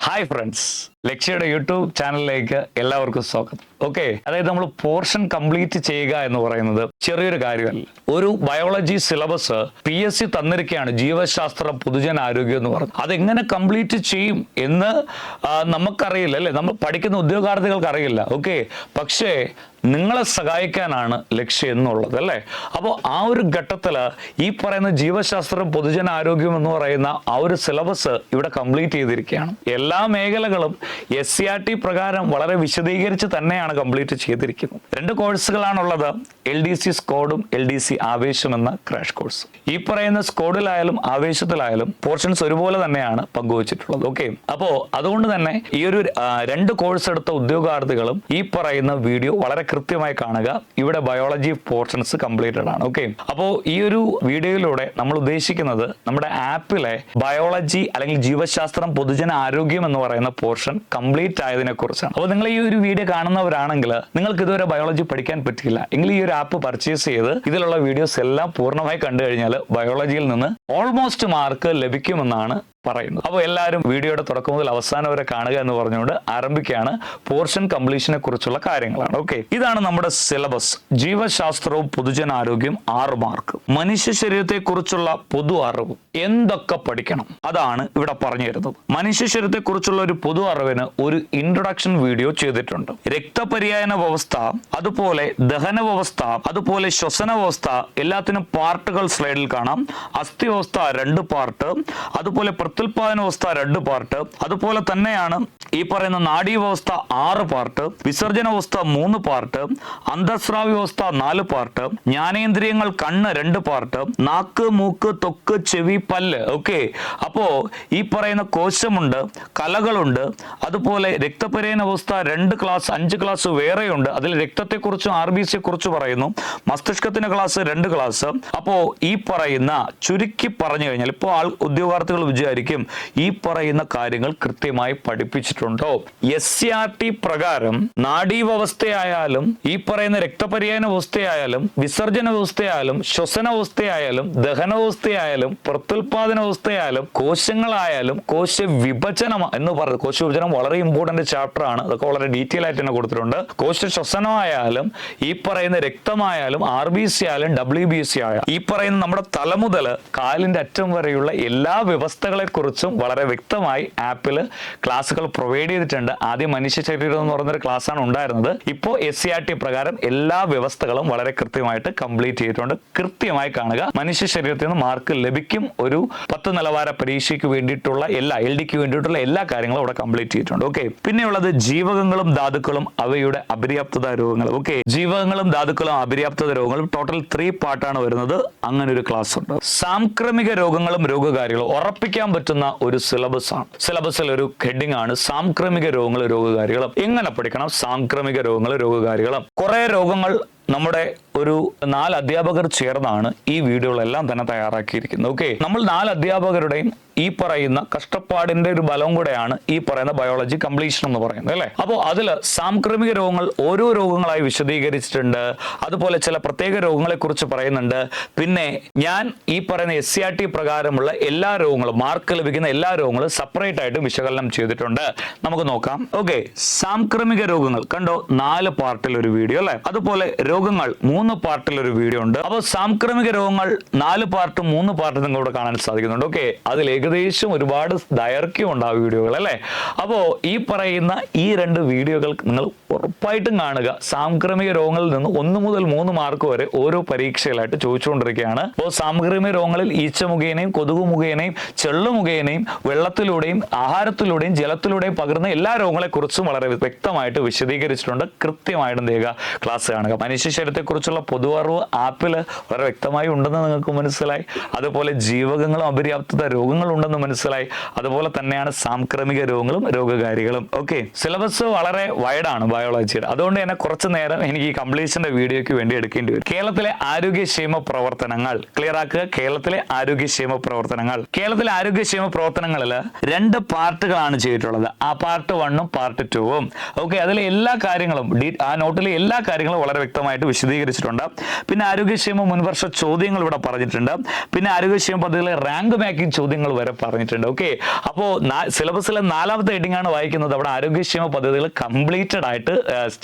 Hi friends ലക്ഷ്യയുടെ YouTube ചാനലിലേക്ക് എല്ലാവർക്കും സ്വാഗതം. ഓക്കെ അതായത് നമ്മൾ പോർഷൻ കംപ്ലീറ്റ് ചെയ്യുക എന്ന് പറയുന്നത് ചെറിയൊരു കാര്യമല്ല. ഒരു biology syllabus P S C തന്നിരിക്കുകയാണ് ജീവശാസ്ത്ര പൊതുജന ആരോഗ്യം എന്ന് പറഞ്ഞു. അതെങ്ങനെ കംപ്ലീറ്റ് ചെയ്യും എന്ന് നമുക്കറിയില്ല അല്ലേ? നമ്മൾ പഠിക്കുന്ന ഉദ്യോഗാർത്ഥികൾക്ക് അറിയില്ല. ഓക്കെ പക്ഷേ നിങ്ങളെ സഹായിക്കാനാണ് ലക്ഷ്യം എന്നുള്ളത് അല്ലേ? അപ്പോൾ ആ ഒരു ഘട്ടത്തിൽ ഈ പറയുന്ന ജീവശാസ്ത്രം പൊതുജന ആരോഗ്യം എന്ന് പറയുന്ന ആ ഒരു സിലബസ് ഇവിടെ കംപ്ലീറ്റ് ചെയ്തിരിക്കുകയാണ്. എല്ലാ മേഖലകളും എസ് സി ആർ ടി പ്രകാരം വളരെ വിശദീകരിച്ച് തന്നെയാണ് കംപ്ലീറ്റ് ചെയ്തിരിക്കുന്നത്. രണ്ട് കോഴ്സുകളാണുള്ളത്. എൽ ഡി സി സ്കോഡും എൽ ഡി സി ആവേശം എന്ന ക്രാഷ് കോഴ്സ് ഈ പറയുന്ന സ്കോഡിലായാലും ആവേശത്തിലായാലും പോർഷൻസ് ഒരുപോലെ തന്നെയാണ് പങ്കുവച്ചിട്ടുള്ളത്. ഓക്കെ അപ്പോ അതുകൊണ്ട് തന്നെ ഈ ഒരു രണ്ട് കോഴ്സ് എടുത്ത ഉദ്യോഗാർത്ഥികളും ഈ പറയുന്ന വീഡിയോ വളരെ കൃത്യമായി കാണുക. ഇവിടെ ബയോളജി പോർഷൻസ് കംപ്ലീറ്റഡ് ആണ്. ഓക്കെ അപ്പോ ഈ ഒരു വീഡിയോയിലൂടെ നമ്മൾ ഉദ്ദേശിക്കുന്നത് നമ്മുടെ ആപ്പിലെ ബയോളജി അല്ലെങ്കിൽ ജീവശാസ്ത്രം പൊതുജന ആരോഗ്യം എന്ന് പറയുന്ന പോർഷൻ കംപ്ലീറ്റ് ആയതിനെ കുറിച്ചാണ് അപ്പോൾ നിങ്ങൾ ഈ ഒരു വീഡിയോ കാണുന്നവരാണെങ്കിൽ നിങ്ങൾക്ക് ഇതുവരെ ബയോളജി പഠിക്കാൻ പറ്റില്ല എങ്കിൽ ഈ ഒരു ആപ്പ് പർച്ചേസ് ചെയ്ത് ഇതിലുള്ള വീഡിയോസ് എല്ലാം പൂർണമായി കണ്ടു കഴിഞ്ഞാൽ ബയോളജിയിൽ നിന്ന് ഓൾമോസ്റ്റ് മാർക്ക് ലഭിക്കുമെന്നാണ് പറയുന്നത്. അപ്പോൾ എല്ലാവരും വീഡിയോയുടെ തുടക്കം മുതൽ അവസാനം വരെ കാണുക എന്ന് പറഞ്ഞുകൊണ്ട് ആരംഭിക്കുകയാണ് പോർഷൻ കംപ്ലീഷനെ കുറിച്ചുള്ള കാര്യങ്ങളാണ്. ഓക്കെ. ഇതാണ് നമ്മുടെ സിലബസ്. ജീവശാസ്ത്രവും പൊതുജനാരോഗ്യം ആറ് മാർക്ക്. മനുഷ്യ ശരീരത്തെ കുറിച്ചുള്ള പൊതു അറിവ് എന്തൊക്കെ പഠിക്കണം? അതാണ് ഇവിടെ പറഞ്ഞു തരുന്നത്. മനുഷ്യ ശരീരത്തെ കുറിച്ചുള്ള ഒരു പൊതു അറിവിന് ഒരു ഇൻട്രൊഡക്ഷൻ വീഡിയോ ചെയ്തിട്ടുണ്ട്. രക്തപര്യായന വ്യവസ്ഥ അതുപോലെ ദഹന വ്യവസ്ഥ അതുപോലെ ശ്വസന വ്യവസ്ഥ എല്ലാത്തിനും പാർട്ടുകൾ സ്ലൈഡിൽ കാണാം. അസ്ഥി വ്യവസ്ഥ രണ്ട് പാർട്ട് അതുപോലെ പ്രത്യുൽപാദന വ്യവസ്ഥ രണ്ട് പാർട്ട് അതുപോലെ തന്നെയാണ് ഈ പറയുന്ന നാഡീ വ്യവസ്ഥ ആറ് പാർട്ട് വിസർജന വ്യവസ്ഥ മൂന്ന് പാർട്ട് അന്തസ്രാവ്യ വ്യവസ്ഥ നാല് പാർട്ട് ജ്ഞാനേന്ദ്രിയങ്ങൾ കണ്ണ് രണ്ട് പാർട്ട് നാക്ക് മൂക്ക് തൊക്ക് ചെവി പല്ല്. ഓക്കെ അപ്പോ ഈ പറയുന്ന കോശമുണ്ട് കലകളുണ്ട് അതുപോലെ രക്തപരേന അവസ്ഥ രണ്ട് ക്ലാസ് അഞ്ച് ക്ലാസ് വേറെയുണ്ട്. അതിൽ രക്തത്തെക്കുറിച്ചും ആർ ബി സിയെ കുറിച്ച് പറയുന്നു. മസ്തിഷ്കത്തിന്റെ ക്ലാസ് രണ്ട് ക്ലാസ് അപ്പോ ഈ പറയുന്ന ചുരുക്കി പറഞ്ഞു കഴിഞ്ഞാൽ ഇപ്പോൾ ആൾ ഉദ്യോഗാർത്ഥികൾ വിചാരിക്കും ഈ പറയുന്ന കാര്യങ്ങൾ കൃത്യമായി പഠിപ്പിച്ചിട്ടുണ്ടോ? എസ് ആർ ടി പ്രകാരം നാഡീവ്യവസ്ഥയായാലും ഈ പറയുന്ന രക്തപര്യായന വ്യവസ്ഥയായാലും വിസർജന വ്യവസ്ഥയായാലും ശ്വസന വ്യവസ്ഥയായാലും ദഹന വ്യവസ്ഥയായാലും പ്രത്യുൽപാദന വ്യവസ്ഥയായാലും കോശങ്ങളായാലും കോശ വിഭജനം എന്ന് പറയുന്നത് കോശ വിഭജനം വളരെ ഇമ്പോർട്ടന്റ് ചാപ്റ്റർ ആണ്. അതൊക്കെ വളരെ ഡീറ്റെയിൽ ആയിട്ട് തന്നെ കൊടുത്തിട്ടുണ്ട്. കോശ ശ്വസനമായാലും ഈ പറയുന്ന രക്തമായാലും ആർ ബി സി ആയാലും ഡബ്ല്യു ബി സി ആയാലും ഈ പറയുന്ന നമ്മുടെ തല മുതൽ കാലിന്റെ അറ്റം വരെയുള്ള എല്ലാ വ്യവസ്ഥകളെ കുറിച്ചും വളരെ വ്യക്തമായി ആപ്പിൽ ക്ലാസ്സുകൾ പ്രൊവൈഡ് ചെയ്തിട്ടുണ്ട്. ആദ്യം മനുഷ്യ ശരീരം എന്ന് പറയുന്ന ഒരു class ആണ് ഉണ്ടായിരുന്നത്. ഇപ്പോൾ എസ് സി ആർ ടി പ്രകാരം എല്ലാ വ്യവസ്ഥകളും വളരെ കൃത്യമായിട്ട് കംപ്ലീറ്റ് ചെയ്തിട്ടുണ്ട്. കൃത്യമായി കാണുക. മനുഷ്യ ശരീരത്തിൽ നിന്ന് മാർക്ക് ലഭിക്കും. ഒരു പത്ത് നിലവാര പരീക്ഷയ്ക്ക് വേണ്ടിയിട്ടുള്ള എല്ലാ എൽ ഡിക്ക് വേണ്ടിയിട്ടുള്ള എല്ലാ കാര്യങ്ങളും അവിടെ കംപ്ലീറ്റ് ചെയ്തിട്ടുണ്ട്. ഓക്കെ പിന്നെയുള്ളത് ജീവകങ്ങളും ധാതുക്കളും അവയുടെ അപര്യാപ്തത രോഗങ്ങൾ. ഓക്കെ ജീവകങ്ങളും ധാതുക്കളും അപര്യാപ്തത രോഗങ്ങളും ടോട്ടൽ ത്രീ പാർട്ടാണ് വരുന്നത്. അങ്ങനെ ഒരു ക്ലാസ് ഉണ്ട്. സാംക്രമിക രോഗങ്ങളും രോഗകാരികളും. ഉറപ്പിക്കാൻ പറ്റുന്ന ഒരു സിലബസ് ആണ്. സിലബസിൽ ഒരു ഹെഡിങ് ആണ്. സാംക്രമിക രോഗങ്ങൾ രോഗകാരികളും. എങ്ങനെ പഠിക്കണം? സാംക്രമിക രോഗങ്ങൾ രോഗകാരികളും. കുറെ രോഗങ്ങൾ നമ്മുടെ ഒരു നാല് അധ്യാപകർ ചേർന്നാണ് ഈ വീഡിയോകളെല്ലാം തന്നെ തയ്യാറാക്കിയിരിക്കുന്നത്. ഓക്കെ നമ്മൾ നാല് അധ്യാപകരുടെയും ഈ പറയുന്ന കഷ്ടപ്പാടിന്റെ ഒരു ബലം കൂടെയാണ് ഈ പറയുന്ന ബയോളജി കംപ്ലീഷൻ എന്ന് പറയുന്നത് അല്ലേ? അപ്പോൾ അതിൽ സാംക്രമിക രോഗങ്ങൾ ഓരോ രോഗങ്ങളായി വിശദീകരിച്ചിട്ടുണ്ട്. അതുപോലെ ചില പ്രത്യേക രോഗങ്ങളെ കുറിച്ച് പറയുന്നുണ്ട്. പിന്നെ ഞാൻ ഈ പറയുന്ന എസ് സി ആർ ടി പ്രകാരമുള്ള എല്ലാ രോഗങ്ങളും മാർക്ക് ലഭിക്കുന്ന എല്ലാ രോഗങ്ങളും സെപ്പറേറ്റ് ആയിട്ടും വിശകലനം ചെയ്തിട്ടുണ്ട്. നമുക്ക് നോക്കാം. ഓക്കെ സാംക്രമിക രോഗങ്ങൾ. കണ്ടോ? നാല് പാർട്ടിൽ ഒരു വീഡിയോ അല്ലേ? അതുപോലെ രോഗങ്ങൾ മൂന്ന് പാർട്ടിൽ ഒരു വീഡിയോ ഉണ്ട്. അപ്പോൾ സാംക്രമിക രോഗങ്ങൾ നാല് പാർട്ട് മൂന്ന് പാർട്ട് നിങ്ങളോട് കാണാൻ സാധിക്കുന്നുണ്ട്. ഓക്കെ അതിൽ ഏകദേശം ഒരുപാട് ദൈർഘ്യം ഉണ്ട് ആ വീഡിയോകൾ അല്ലേ? അപ്പോൾ ഈ പറയുന്ന ഈ രണ്ട് വീഡിയോകൾ നിങ്ങൾ ഉറപ്പായിട്ടും കാണുക. സാംക്രമിക രോഗങ്ങളിൽ നിന്ന് ഒന്ന് മുതൽ മൂന്ന് മാർക്ക് വരെ ഓരോ പരീക്ഷകളായിട്ട് ചോദിച്ചുകൊണ്ടിരിക്കുകയാണ്. അപ്പോൾ സാംക്രമിക രോഗങ്ങളിൽ ഈച്ച മുഖേനയും കൊതുക് മുഖേനയും ചെള്ളു മുഖേനയും വെള്ളത്തിലൂടെയും ആഹാരത്തിലൂടെയും ജലത്തിലൂടെയും പകരുന്ന എല്ലാ രോഗങ്ങളെക്കുറിച്ചും വളരെ വ്യക്തമായിട്ട് വിശദീകരിച്ചിട്ടുണ്ട്. കൃത്യമായിട്ടും ചെയ്യുക? ക്ലാസ് കാണുക. മനുഷ്യ ശരീരത്തെക്കുറിച്ചുള്ള പൊതു അറിവ് ആപ്പിൽ വളരെ വ്യക്തമായി ഉണ്ടെന്ന് നിങ്ങൾക്ക് മനസ്സിലായി. അതുപോലെ ജീവകങ്ങളും അപര്യാപ്തത രോഗങ്ങളും ഉണ്ടെന്ന് മനസ്സിലായി. അതുപോലെ തന്നെയാണ് സാംക്രമിക രോഗങ്ങളും രോഗകാരികളും. ഓക്കെ സിലബസ് വളരെ വൈഡാണ് ബയോളജിയുടെ അതുകൊണ്ട് തന്നെ കുറച്ച് നേരം എനിക്ക് ഈ കംപ്ലീഷന്റെ വീഡിയോയ്ക്ക് വേണ്ടി എടുക്കേണ്ടി വരും. കേരളത്തിലെ ആരോഗ്യക്ഷേമ പ്രവർത്തനങ്ങൾ. ക്ലിയർ ആക്കുക? കേരളത്തിലെ ആരോഗ്യക്ഷേമ പ്രവർത്തനങ്ങൾ. കേരളത്തിലെ ആരോഗ്യക്ഷേമ പ്രവർത്തനങ്ങളിൽ രണ്ട് പാർട്ടുകളാണ് ചെയ്തിട്ടുള്ളത്. ആ പാർട്ട് വണ്ണും പാർട്ട് ടുവും ഓക്കെ അതിലെ എല്ലാ കാര്യങ്ങളും ആ നോട്ടിലെ എല്ലാ കാര്യങ്ങളും വളരെ വ്യക്തമായിട്ട് വിശദീകരിച്ചിട്ടുണ്ട്. വെച്ചിട്ടുണ്ട് പിന്നെ ആരോഗ്യക്ഷേമ മുൻവർഷ ചോദ്യങ്ങൾ ഇവിടെ പറഞ്ഞിട്ടുണ്ട്. പിന്നെ ആരോഗ്യക്ഷേമ പദ്ധതിയിലെ റാങ്ക് മാക്കിംഗ് ചോദ്യങ്ങൾ വരെ പറഞ്ഞിട്ടുണ്ട്. ഓക്കെ അപ്പോൾ സിലബസിലെ നാലാമത്തെ ഹെഡിംഗ് ആണ് വായിക്കുന്നത്. അവിടെ ആരോഗ്യക്ഷേമ പദ്ധതികൾ കംപ്ലീറ്റഡ് ആയിട്ട്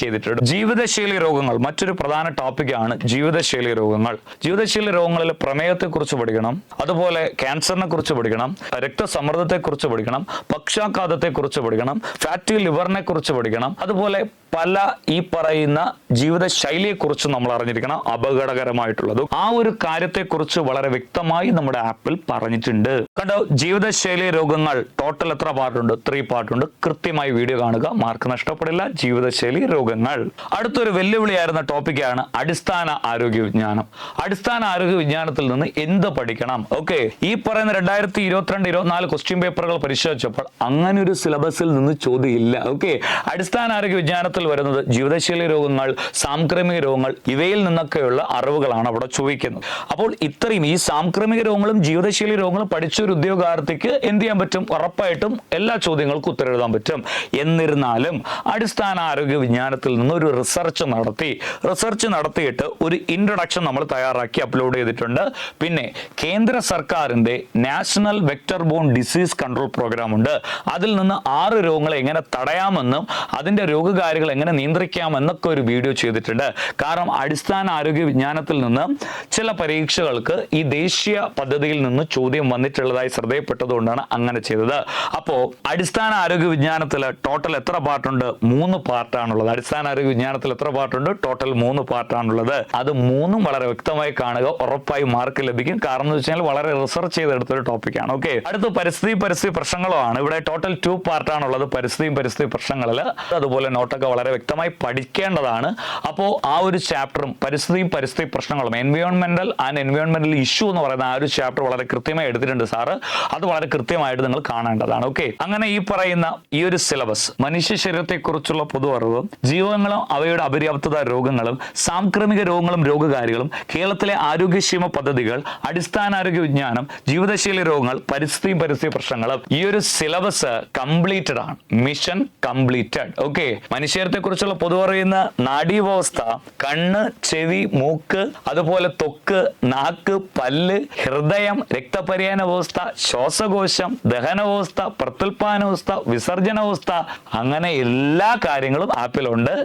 ചെയ്തിട്ടുണ്ട്. ജീവിതശൈലി രോഗങ്ങൾ മറ്റൊരു പ്രധാന ടോപ്പിക് ആണ് ജീവിതശൈലി രോഗങ്ങൾ. ജീവിതശൈലി രോഗങ്ങളിൽ പ്രമേഹത്തെക്കുറിച്ച് പഠിക്കണം. അതുപോലെ ക്യാൻസറിനെ കുറിച്ച് പഠിക്കണം. രക്തസമ്മർദ്ദത്തെ കുറിച്ച് പഠിക്കണം. പക്ഷാഘാതത്തെ കുറിച്ച് പഠിക്കണം. ഫാറ്റി ലിവറിനെ കുറിച്ച് പഠിക്കണം. അതുപോലെ പല ഈ പറയുന്ന ജീവിതശൈലിയെ കുറിച്ച് നമ്മൾ അറിഞ്ഞിരിക്കണം അപകടകരമായിട്ടുള്ളതും. ആ ഒരു കാര്യത്തെക്കുറിച്ച് വളരെ വ്യക്തമായി നമ്മുടെ ആപ്പിൽ പറഞ്ഞിട്ടുണ്ട്. കണ്ടോ ജീവിതശൈലി രോഗങ്ങൾ ടോട്ടൽ എത്ര പാർട്ടുണ്ട് ത്രീ പാർട്ടുണ്ട് കൃത്യമായി വീഡിയോ കാണുക. മാർക്ക് നഷ്ടപ്പെടില്ല. ജീവിതശൈലി രോഗങ്ങൾ. അടുത്തൊരു വെല്ലുവിളിയായിരുന്ന ടോപ്പിക്കാണ് അടിസ്ഥാന ആരോഗ്യ വിജ്ഞാനം. അടിസ്ഥാന ആരോഗ്യ വിജ്ഞാനത്തിൽ നിന്ന് എന്ത് പഠിക്കണം? ഓക്കെ ഈ പറയുന്ന രണ്ടായിരത്തി ഇരുപത്തിരണ്ട് ഇരുപത്തിനാല് ക്വസ്റ്റ്യൻ പേപ്പറുകൾ പരിശോധിച്ചപ്പോൾ അങ്ങനെ ഒരു സിലബസിൽ നിന്ന് ചോദ്യമില്ല. ഓക്കെ അടിസ്ഥാന ആരോഗ്യ വിജ്ഞാനത്തിൽ വരുന്നത് ജീവിതശൈലി രോഗങ്ങൾ സാംക്രമിക രോഗങ്ങൾ ഇവയിൽ നിന്നൊക്കെയുള്ള അറിവുകളാണ് അവിടെ ചോദിക്കുന്നത് അപ്പോൾ ഇത്രയും ഈ സാംക്രമിക രോഗങ്ങളും ജീവിതശൈലി രോഗങ്ങളും പഠിച്ച ഒരു ഉദ്യോഗാർത്ഥിക്ക് എന്ത് ചെയ്യാൻ പറ്റും? ഉറപ്പായിട്ടും എല്ലാ ചോദ്യങ്ങൾക്കും ഉത്തരവെഴുതാൻ പറ്റും. എന്നിരുന്നാലും അടിസ്ഥാന ആരോഗ്യ വിജ്ഞാനത്തിൽ നിന്ന് ഒരു റിസർച്ച് നടത്തി റിസർച്ച് നടത്തിയിട്ട് ഒരു ഇൻട്രൊഡക്ഷൻ നമ്മൾ തയ്യാറാക്കി അപ്ലോഡ് ചെയ്തിട്ടുണ്ട്. പിന്നെ കേന്ദ്ര സർക്കാരിന്റെ national vector borne disease control programme ഉണ്ട്. അതിൽ നിന്ന് ആറ് രോഗങ്ങളെ എങ്ങനെ തടയാമെന്നും അതിന്റെ രോഗകാരികൾ എങ്ങനെ നിയന്ത്രിക്കാമെന്നൊക്കെ ഒരു വീഡിയോ ചെയ്തിട്ടുണ്ട്. കാരണം അടിസ്ഥാന ആരോഗ്യ വിജ്ഞാനത്തിൽ നിന്ന് ചില പരീക്ഷകൾക്ക് ഈ ദേശീയ പദ്ധതിയിൽ നിന്ന് ചോദ്യം വന്നിട്ടുള്ളതായി ശ്രദ്ധയപ്പെട്ടതുകൊണ്ടാണ് അങ്ങനെ ചെയ്തത്. അപ്പോൾ അടിസ്ഥാന ആരോഗ്യ വിജ്ഞാനത്തിൽ ടോട്ടൽ എത്ര പാർട്ടുണ്ട് മൂന്ന് പാർട്ടാണുള്ളത്. അടിസ്ഥാന ആരോഗ്യ വിജ്ഞാനത്തിൽ എത്ര പാർട്ടുണ്ട് ടോട്ടൽ മൂന്ന് പാർട്ടാണുള്ളത്. അത് മൂന്നും വളരെ വ്യക്തമായി കാണുക ഉറപ്പായി മാർക്ക് ലഭിക്കും. കാരണം എന്ന് വെച്ചാൽ വളരെ റിസർച്ച് ചെയ്തെടുത്തൊരു ടോപ്പിക്കാണ് ഓക്കെ അടുത്ത പരിസ്ഥിതി പരിസ്ഥിതി ആണ്. ഇവിടെ ടോട്ടൽ ടു പാർട്ടാണുള്ളത്. പരിസ്ഥിതിയും പരിസ്ഥിതി പ്രശ്നങ്ങളിൽ. അതുപോലെ നോട്ടൊക്കെ വളരെ വ്യക്തമായി പഠിക്കേണ്ടതാണ്. അപ്പോൾ ആ ഒരു ചാപ്റ്ററും പരിസ്ഥിതിയും പരിസ്ഥിതി പ്രശ്നങ്ങളും എൻവയോൺമെന്റൽ ആൻഡ് എൻവയോൺമെന്റൽ ഇഷ്യൂ എന്ന് പറയുന്ന ആ ഒരു ചാപ്റ്റർ വളരെ കൃത്യമായി എടുത്തിട്ടുണ്ട് സാറ്. അത് വളരെ കൃത്യമായിട്ട് നിങ്ങൾ കാണേണ്ടതാണ് ഓക്കെ അങ്ങനെ ഈ പറയുന്ന ഈ ഒരു സിലബസ് മനുഷ്യ ശരീരത്തെക്കുറിച്ചുള്ള പൊതു അറിവും ജീവകങ്ങളും അവയുടെ അപര്യാപ്തത രോഗങ്ങളും സാംക്രമിക രോഗങ്ങളും രോഗകാരികളും കേരളത്തിലെ ആരോഗ്യക്ഷേമ പദ്ധതികൾ അടിസ്ഥാന ആരോഗ്യ വിജ്ഞാനം ജീവിതശൈലി രോഗങ്ങൾ പരിസ്ഥിതിയും പരിസ്ഥിതി പ്രശ്നങ്ങളും ഈ ഒരു സിലബസ് കംപ്ലീറ്റഡ് ആണ്. മിഷൻ കംപ്ലീറ്റഡ് ഓക്കെ മനുഷ്യരത്തെ കുറിച്ചുള്ള പൊതു അറിയുന്ന നാഡീവ്യവസ്ഥ കണ്ണ് ചെവി മൂക്ക് അതുപോലെ തൊക്ക് നാക്ക് പല്ല് ഹൃദയം രക്തപര്യാന വ്യവസ്ഥ ശ്വാസകോശം ദഹനവസ്ഥ പ്രത്യുൽപാദനാവസ്ഥ വിസർജനവസ്ഥ അങ്ങനെ എല്ലാ കാര്യങ്ങളും ആപ്പിലുണ്ട്.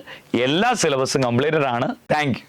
എല്ലാ സിലബസും കംപ്ലീറ്റഡ് ആണ് താങ്ക്